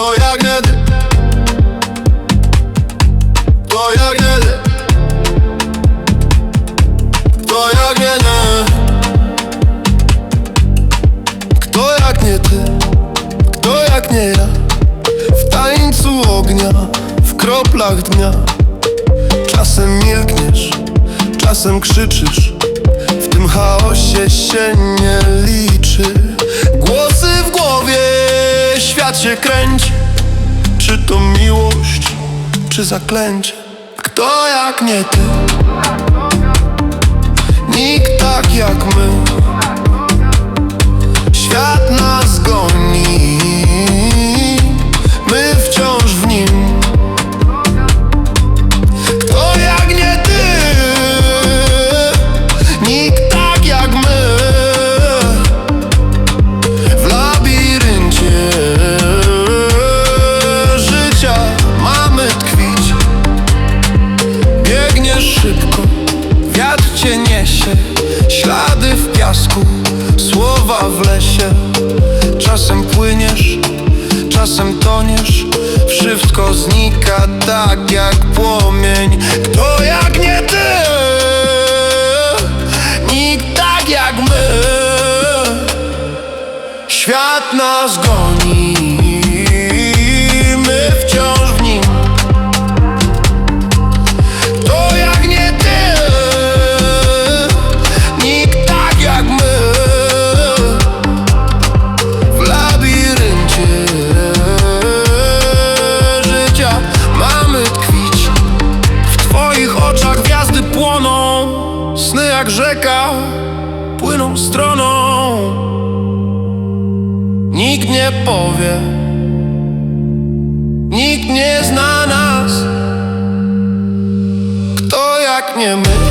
Kto jak nie ty? Kto jak? Kto jak nie nie? Kto jak nie ty? Kto jak nie ja? W tańcu ognia, w kroplach dnia Czasem milkniesz, czasem krzyczysz W tym chaosie się nie się kręci Czy to miłość, czy zaklęcie? Kto jak nie ty? Piasku Słowa w lesie. Czasem płyniesz Czasem toniesz. Wszystko znika tak jak płomień. Kto jak nie ty? Nikt tak jak my. Świat nas goni jak rzeka Płyną stroną. Nikt nie powie Nikt nie zna nas. Kto jak nie my